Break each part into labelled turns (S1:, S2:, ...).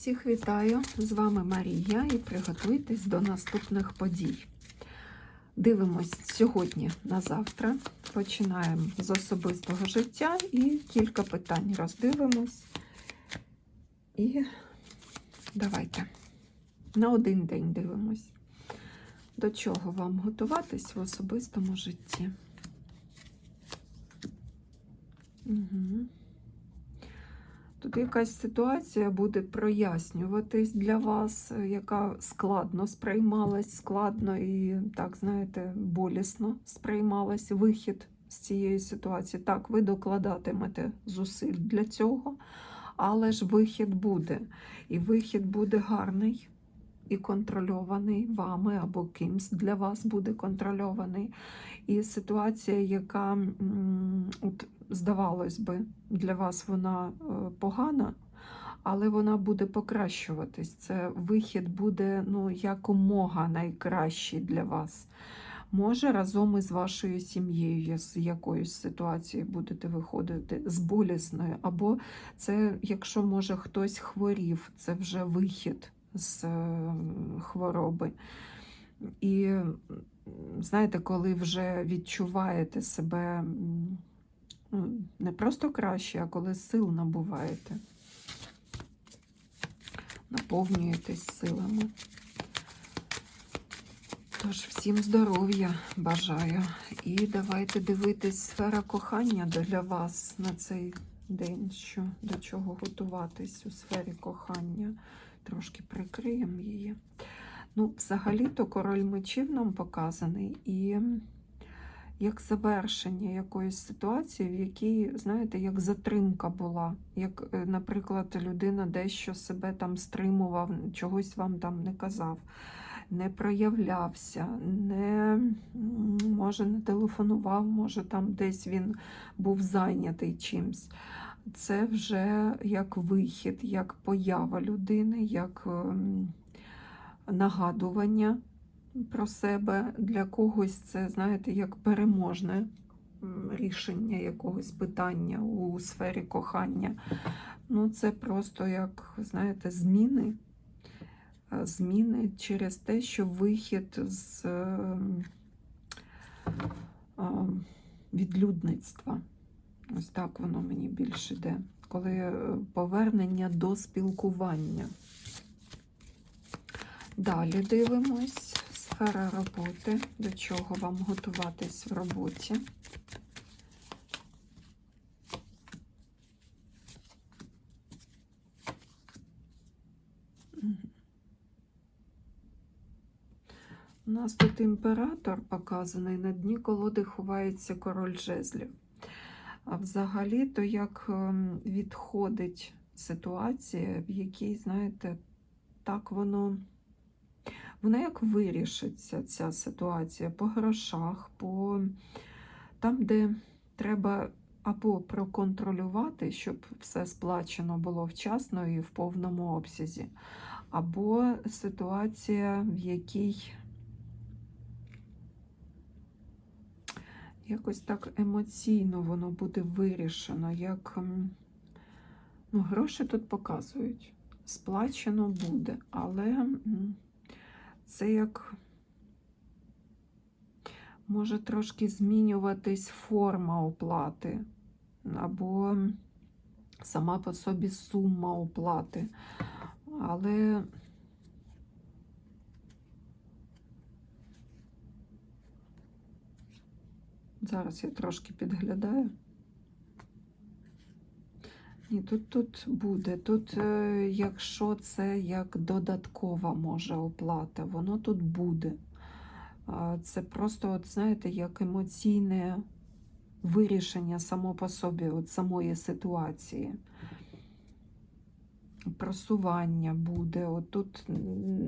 S1: Всіх вітаю! З вами Марія і приготуйтесь до наступних подій. Дивимось сьогодні на завтра. Починаємо з особистого життя і кілька питань роздивимось. І давайте на один день дивимось. До чого вам готуватись в особистому житті? Угу. Тут якась ситуація буде прояснюватись для вас, яка складно сприймалась, складно і, так, знаєте, болісно сприймалась вихід з цієї ситуації. Так, ви докладатимете зусиль для цього, але ж вихід буде. І вихід буде гарний і контрольований вами або кимсь для вас буде контрольований. І ситуація, яка от, здавалось би, для вас вона е, погана, але вона буде покращуватись. Це вихід буде ну, якомога найкращий для вас. Може, разом із вашою сім'єю з якоюсь ситуацією будете виходити з болісною, або це, якщо може хтось хворів, це вже вихід з е, хвороби. І знаєте, коли вже відчуваєте себе ну, не просто краще, а коли сил набуваєте, наповнюєтесь силами. Тож всім здоров'я бажаю. І давайте дивитись сфера кохання для вас на цей день, що до чого готуватись у сфері кохання. Трошки прикриємо її. Ну, взагалі-то король мечів нам показаний і як завершення якоїсь ситуації, в якій, знаєте, як затримка була. Як, е, наприклад, людина дещо себе там стримував, чогось вам там не казав, не проявлявся, не може не телефонував, може там десь він був зайнятий чимсь. Це вже як вихід, як поява людини, як ем, нагадування про себе. Для когось це, знаєте, як переможне рішення якогось питання у сфері кохання. Ну, це просто як, знаєте, зміни. Е, Зміни через те, що вихід з ем, ем, відлюдництва. Ось так воно мені більше йде. Коли е, повернення до спілкування. Далі дивимось сфера роботи, до чого вам готуватись в роботі. У нас тут імператор показаний, на дні колоди ховається король жезлів. А взагалі, то як ем, відходить ситуація, в якій, знаєте, так воно, вона як вирішиться, ця ситуація? По грошах, по там, де треба або проконтролювати, щоб все сплачено було вчасно і в повному обсязі, або ситуація, в якій якось так емоційно воно буде вирішено, як ну, гроші тут показують. Сплачено буде, але це як може трошки змінюватись форма оплати, або сама по собі сума оплати. Але Зараз я трошки підглядаю. Ні, тут тут буде. Тут, е, якщо це як додаткова може оплата, воно тут буде. Це просто, от, знаєте, як емоційне вирішення само по собі от самої ситуації. Просування буде. От тут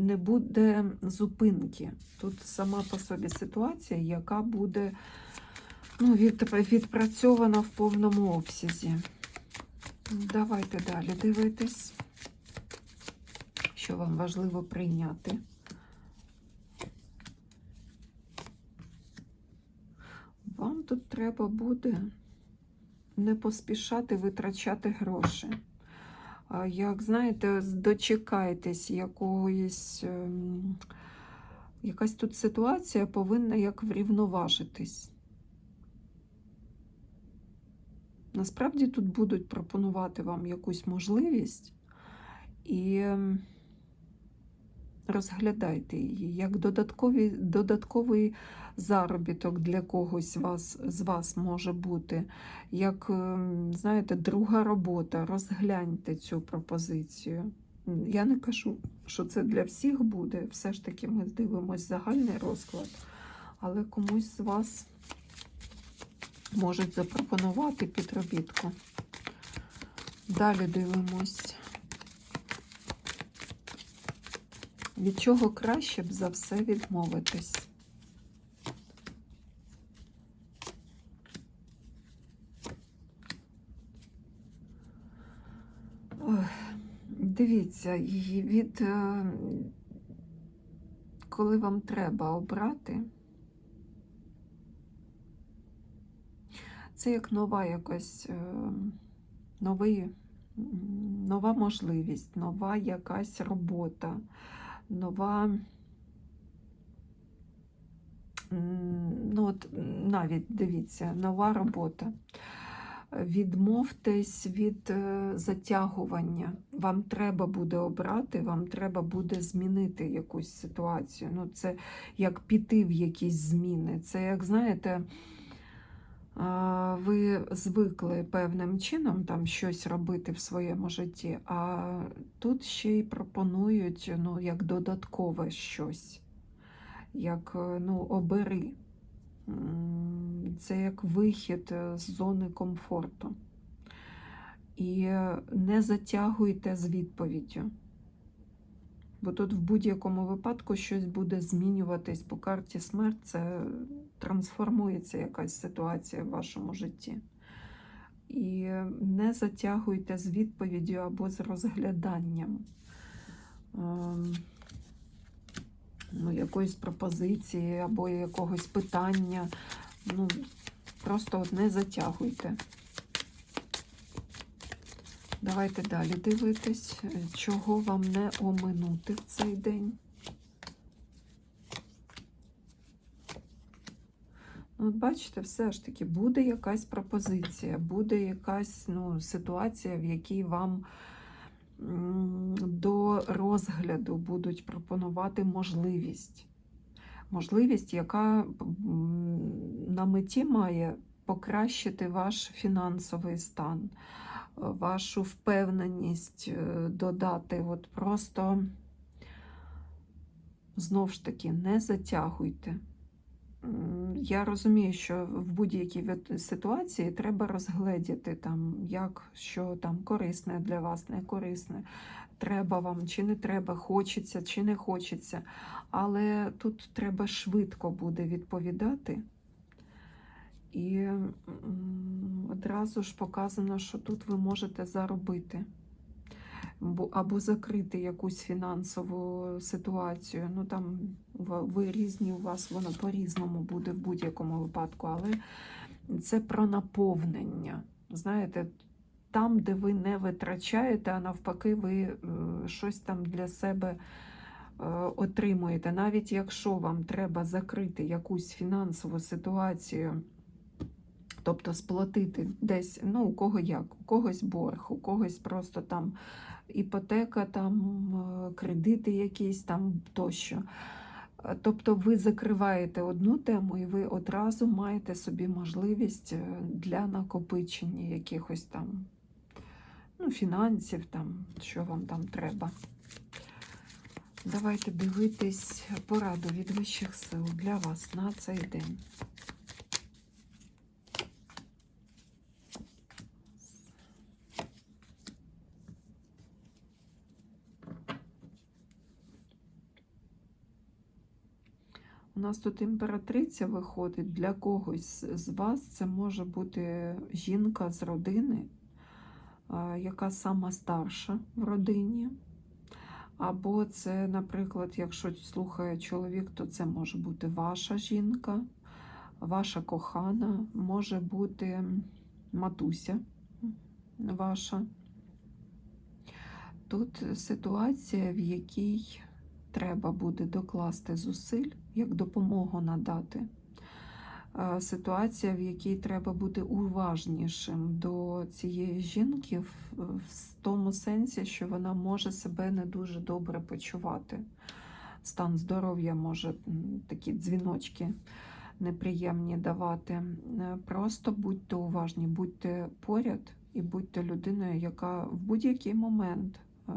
S1: не буде зупинки. Тут сама по собі ситуація, яка буде ну, від, відпрацьована в повному обсязі. Давайте далі дивитись, що вам важливо прийняти. Вам тут треба буде не поспішати витрачати гроші. Як знаєте, дочекайтесь якоїсь. ем, Якась тут ситуація повинна як врівноважитись. Насправді тут будуть пропонувати вам якусь можливість і розглядайте її як додаткові, додатковий заробіток для когось вас, з вас може бути, як, ем, знаєте, друга робота. Розгляньте цю пропозицію. Я не кажу, що це для всіх буде. Все ж таки ми дивимося загальний розклад, але комусь з вас можуть запропонувати підробітку. Далі дивимось. Від чого краще б за все відмовитись? Дивіться, від е, коли вам треба обрати, це як нова якась е, новий, нова можливість, нова якась робота, нова. Ну, от навіть дивіться, нова робота. Відмовтесь від е, затягування. Вам треба буде обрати, вам треба буде змінити якусь ситуацію. Ну, це як піти в якісь зміни. Це, як знаєте, ви звикли певним чином там щось робити в своєму житті, а тут ще й пропонують ну, як додаткове щось, як е, ну, обери. Це як вихід е, з зони комфорту. І е, не затягуйте з відповіддю. Бо тут в будь-якому випадку щось буде змінюватись по карті смерть, це трансформується якась ситуація в вашому житті. І не затягуйте з відповіддю або з розгляданням ем, ну, якоїсь пропозиції або якогось питання. Ну, просто не затягуйте. Давайте далі дивитись, чого вам не оминути в цей день. Ну, от бачите, все ж таки буде якась пропозиція, буде якась ну, ситуація, в якій вам до розгляду будуть пропонувати можливість. Можливість, яка на меті має покращити ваш фінансовий стан, вашу впевненість е, додати. От просто знов ж таки не затягуйте. Я розумію, що в будь-якій ситуації треба розгледіти, там, як що там корисне для вас, не корисне, треба вам чи не треба, хочеться чи не хочеться. Але тут треба швидко буде відповідати. І одразу ж показано, що тут ви можете заробити або закрити якусь фінансову ситуацію. Ну там ви різні, у вас воно по-різному буде в будь-якому випадку, але це про наповнення. Знаєте, там, де ви не витрачаєте, а навпаки, ви е, щось там для себе е, отримуєте. Навіть якщо вам треба закрити якусь фінансову ситуацію. Тобто сплатити десь, ну, у кого як, у когось борг, у когось просто там іпотека, там е, кредити якісь там тощо. Е, Тобто ви закриваєте одну тему, і ви одразу маєте собі можливість е, для накопичення якихось там ну, фінансів, там, що вам там треба. Давайте дивитись пораду від вищих сил для вас на цей день. У нас тут імператриця виходить для когось з вас. Це може бути жінка з родини, яка сама старша в родині. Або це, наприклад, якщо слухає чоловік, то це може бути ваша жінка, ваша кохана, може бути матуся ваша. Тут ситуація, в якій треба буде докласти зусиль, як допомогу надати. Е, Ситуація, в якій треба бути уважнішим до цієї жінки, в, тому сенсі, що вона може себе не дуже добре почувати. Стан здоров'я може такі дзвіночки неприємні давати. Е, Просто будьте уважні, будьте поряд і будьте людиною, яка в будь-який момент е,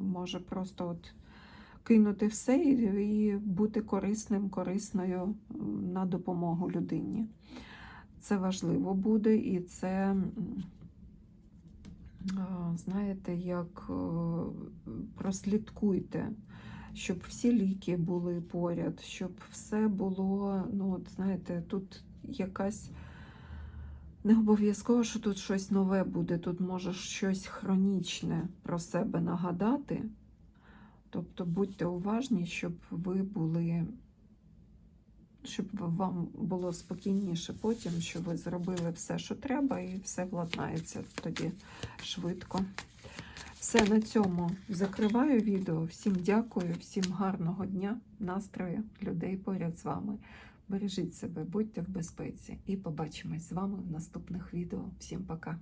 S1: може просто от кинути все і, бути корисним, корисною на допомогу людині. Це важливо буде, і це, знаєте, як е, прослідкуйте, щоб всі ліки були поряд, щоб все було, ну, от знаєте, тут якась. Не обов'язково, що тут щось нове буде, тут може щось хронічне про себе нагадати. Тобто будьте уважні, щоб ви були, щоб вам було спокійніше потім, що ви зробили все, що треба, і все владнається тоді швидко. Все на цьому закриваю відео. Всім дякую, всім гарного дня, настрою, людей поряд з вами. Бережіть себе, будьте в безпеці і побачимось з вами в наступних відео. Всім пока!